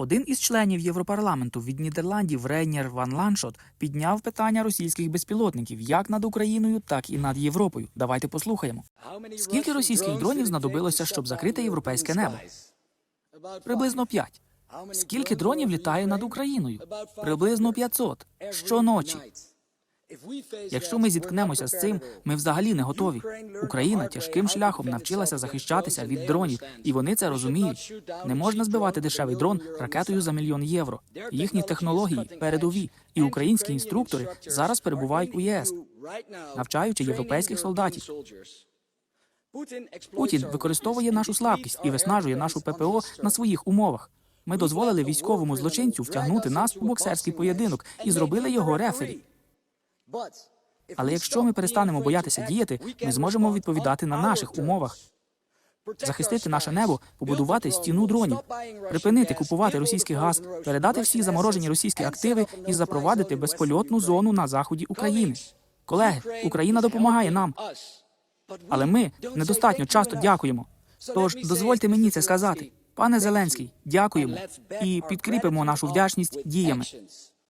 Один із членів Європарламенту від Нідерландів Рейнєр Ван Ланшот підняв питання російських безпілотників як над Україною, так і над Європою. Давайте послухаємо. Скільки російських дронів знадобилося, щоб закрити європейське небо? Приблизно п'ять. Скільки дронів літає над Україною? Приблизно 500. щоночі. Якщо ми зіткнемося з цим, ми взагалі не готові. Україна тяжким шляхом навчилася захищатися від дронів, і вони це розуміють. Не можна збивати дешевий дрон ракетою за мільйон євро. Їхні технології передові, і українські інструктори зараз перебувають у ЄС, навчаючи європейських солдатів. Путін використовує нашу слабкість і виснажує нашу ППО на своїх умовах. Ми дозволили військовому злочинцю втягнути нас у боксерський поєдинок і зробили його рефері. Але якщо ми перестанемо боятися діяти, ми зможемо відповідати на наших умовах, захистити наше небо, побудувати стіну дронів, припинити купувати російський газ, передати всі заморожені російські активи і запровадити безпольотну зону на заході України. Колеги, Україна допомагає нам, але ми недостатньо часто дякуємо. Тож дозвольте мені це сказати. Пане Зеленський, дякуємо. І підкріпимо нашу вдячність діями.